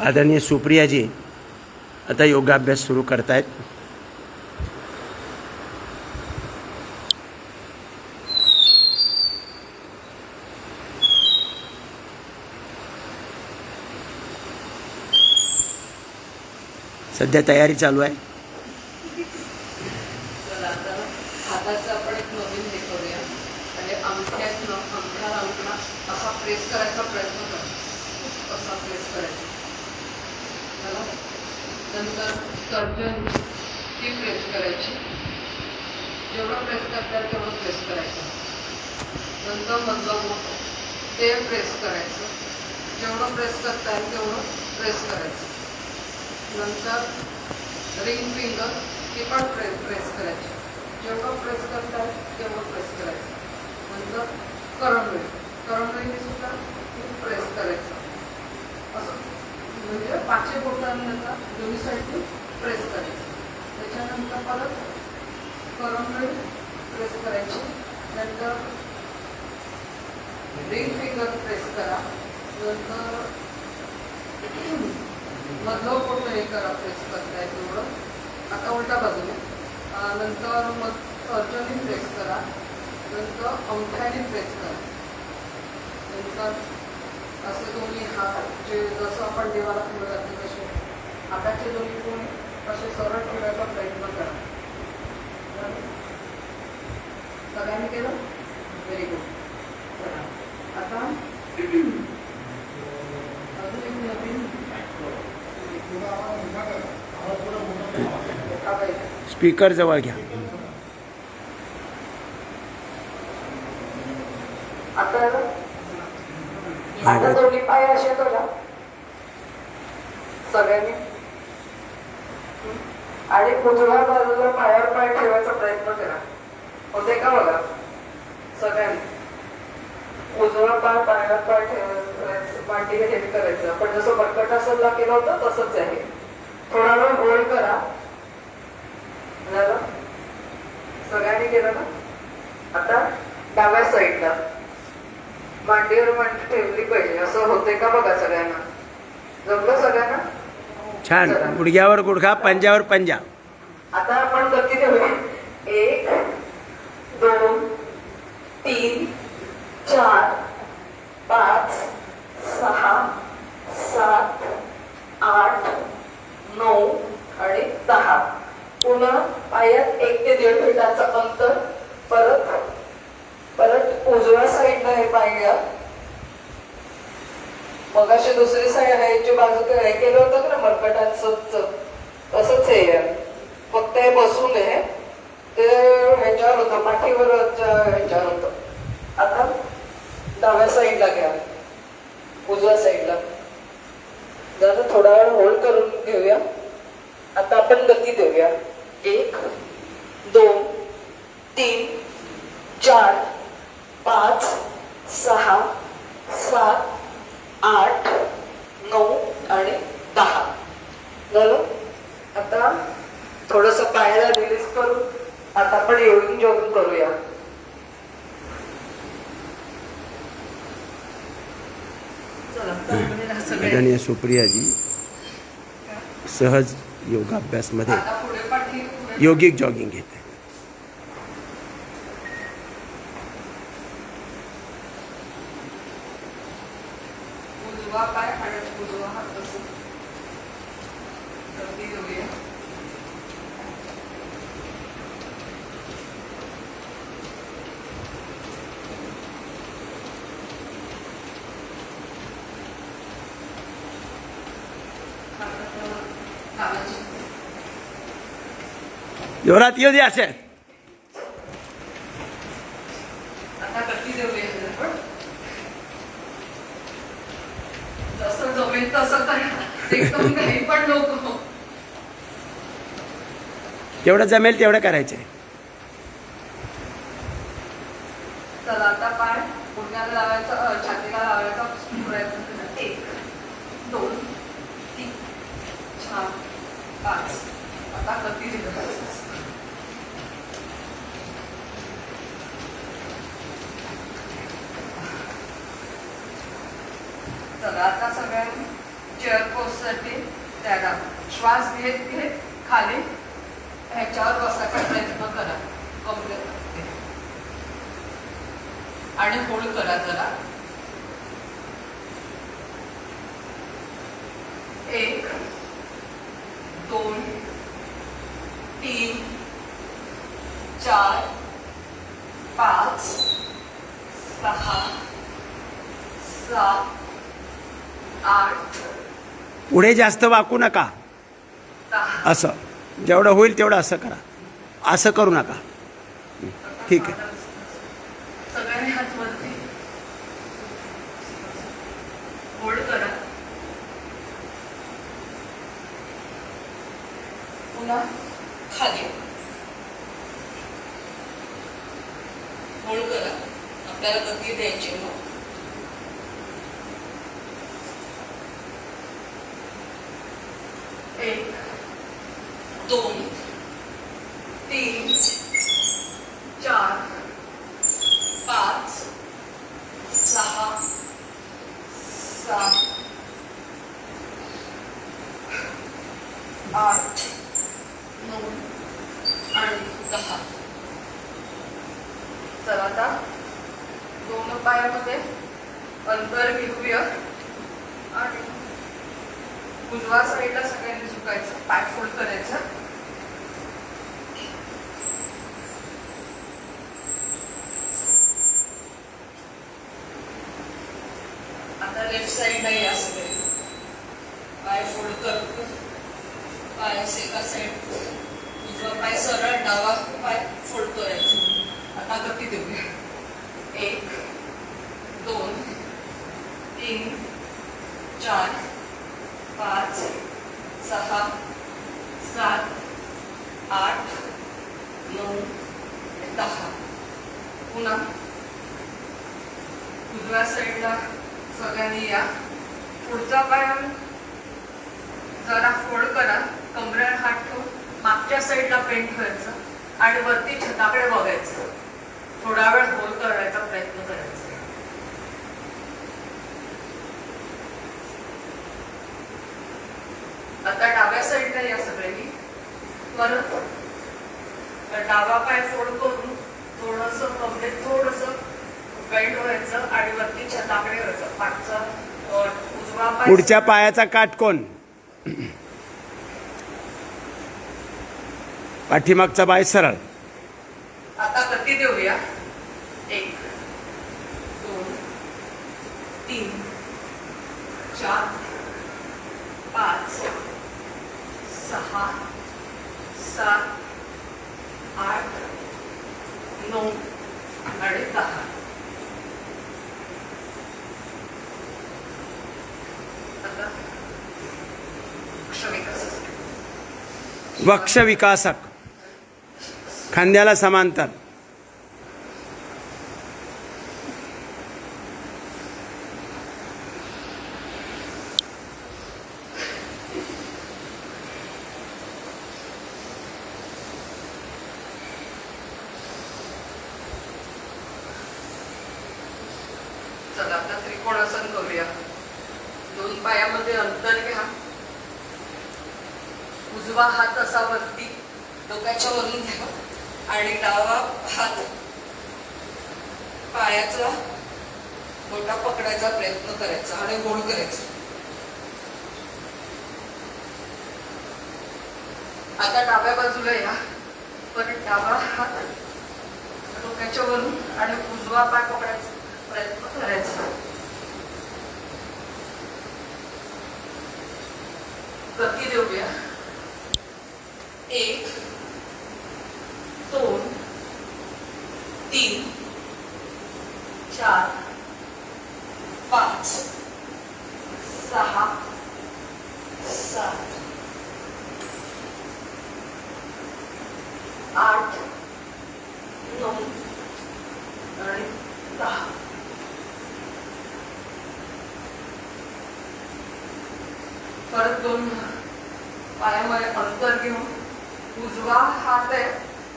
आदरणीय सुप्रियाजी आता योगाभ्यास सुरू करतायत. सध्या तयारी चालू आहे. प्रेस करायचा प्रयत्न कर. असा प्रेस करायचा. चला नंतर सर्जन ती प्रेस करायची. जेवढं प्रेस करता तेवढं प्रेस करायचं. नंतर मधलं बोट ते प्रेस करायचं. जेवढं प्रेस करता येईल तेवढं प्रेस करायचं नंतर रिंग फिंगर ती पण प्रेस प्रेस करायची. जेवढं प्रेस करता येईल तेवढं प्रेस करायचं नंतर करंगळी करंगळीने सुद्धा प्रेस करायचं. असं म्हणजे पाचशे बोटाने आता दोन्ही साईडने प्रेस करायचं. त्याच्यानंतर परत करंगळी प्रेस करायची. नंतर रिंग फिंगर प्रेस करा. नंतर मधलं बोट हे करा प्रेस करताय तेवढं. आता उलटा बाजूने नंतर मग अर्जनी प्रेस करा. नंतर अंगठ्याने प्रेस करा. नंतर असे दोन्ही जसं आपण देवाला जाते तसे हाताचे दोन्ही कोण असे सरळ प्रयत्न करा सगळ्यांनी केलं व्हेरी गुड आता. स्पीकर जवळ घ्या बाजूला पायावर पाय ठेवायचा प्रयत्न करा. होते का बघा? सगळ्यांनी. उजवा पाय पायावर पाय ठेवायचं मांडी हेवी करायचं. आपण जसं बटकटासनला केलं होतं तसंच आहे. थोडा वेळ होल्ड करा. झालं? सगळ्यांनी केलं ना? आता डाव्या साईडला मांडीवर मांडी ठेवली पाहिजे. असं होते का बघा सगळ्यांना? जमलं सगळ्यांना? छान. गुडघ्यावर गुडघा पंजावर पंजा. आता आपण गती ठेवूया. एक दोन तीन चार पाच सहा सात आठ नऊ आणि दहा. पुन्हा पायात एक ते दीड मिनिटाचं अंतर. परत परत उजव्या साईडनं हे पाय मग अशी दुसरी साईड आहे याची बाजू हे केलं होतं ना मरकटांच तसंच हे ते बसून आहे ते ह्याच्यावर होतं पाठीवर ह्याच्यावर होतं. आता डाव्या साईडला घ्या. उजव्या साईडला. जरा थोडा वेळ होल्ड करून घेऊया. आता आपण गती देऊया. एक दोन तीन चार पाच सहा सात आठ नऊ आणि दहा. झालं? पायाला रिलीज करून आता आपण येऊन जॉगिंग करूया. चला, तर आपण सगळे- आदरणीय सुप्रियाजी सहज योगाभ्यासमध्ये योगिक जॉगिंग घेते. उजवा पाय आणि उजवा हात असं गती देऊया हाताचं- कानाची जोरात येऊ दे असे आता गती देऊया ह्याला पण. जसं जमेल तसं करा एकदम काही पण नको. जेवढं जमेल तेवढं करायचं आहे चला आता पाय. लावायचा छातीला लावायचा प्रयत्न करा. एक दोन तीन चार पाच. आता दिलं आपण चेअर पोस्टसाठी त्याला श्वास घेत घेत खाली ह्याच्यावर बसायचा प्रयत्न करा. कमरेवरती आणि होल्ड करा जरा. एक दोन तीन चार पाच सहा सात आठ पुढे जास्त वाकू नका. असं. जेवढं होईल तेवढं असं करा. असं करू नका. ठीक आहे. खाली. होल्ड करा. आपल्याला गती द्यायची मग एक दोन तीन चार पाच सहा सात आठ नऊ आणि दहा. तर आता दोन पायामध्ये अंतर घेऊया आणि उजवा साईडला सगळ्यांनी झुकायचं पाय फोल्ड करायचं. आता लेफ्ट साईडला या सगळे. पाय फोल्ड करतो पाय एका साईड उजवा पाय सरळ डावा पाय फोल्ड करायचं. आता गती देऊया. एक दोन तीन चार पाच सहा सात आठ नऊ दहा. पुन्हा. उजव्या साईडला सगळ्यांनी या. पुढचा पाय जरा फोड करा. कमरेवर हात ठेवून मागच्या साईडला पेंट करायचं आणि वरती छताकडे बघायचं. थोडा वेळ होल कर प्रयत्न करायचा आता डाव्या साईडला या सगळ्यांनी. परत डावा पाय फोल्ड करून थोडस कमरेत थोडस बेंड व्हायचं आणि वरती छताकडे व्हायचं उजवा पाय पुढच्या पायाचा काटकोन पाठीमागचा पाय सरळ. आता गती देऊया. एक दोन तीन चार पाच सहा सात आठ नऊ आणि दहा. आता वक्ष विकासक खांद्याला समांतर. त्रिकोणासन करूया? दोन पायामध्ये अंतर घ्या. उजवा हात असा वरती डोक्याच्या वरून घ्या आणि डावा हात पायाचा मोठा पकडायचा प्रयत्न करायचा आणि गोड करायचा. आता डाव्या बाजूला या. परत डावा हात डोक्याच्या वरून आणि उजवा पाय पकडायचा प्रयत्न करायचा गती देऊया एक दोन तीन चार पाच सहा सात आठ नऊ आणि दहा परत दोन पायामध्ये अंतर घेऊन उजवा हात आहे.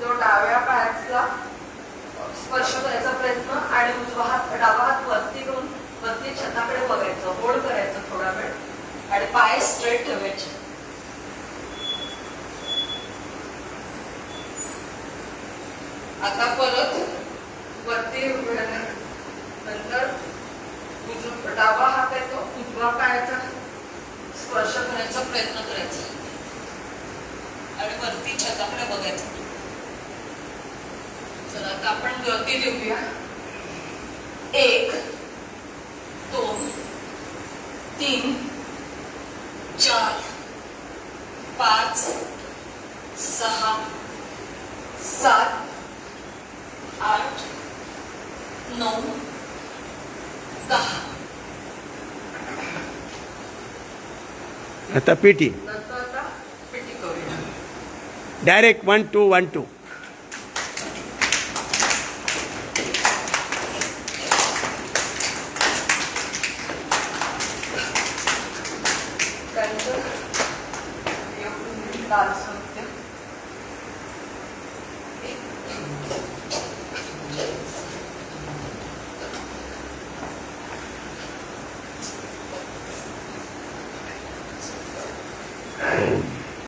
जो डाव्या पायाचा स्पर्श करायचा प्रयत्न आणि उजवा हात डावा हात वरती घेऊन वरती छताकडे बघायचं होल्ड करायचं थोडा वेळ आणि पाय स्ट्रेट ठेवायचे. आता परत वरती नंतर उजवा डावा हात आहे तो उजवा पायाचा स्पर्श करायचा प्रयत्न करायचा. वरती छताकडे बघायचं. चला आता आपण गती देऊया. एक दोन तीन चार पाच सहा सात आठ नऊ दहा. आता PT. direct one two one two. Thank you.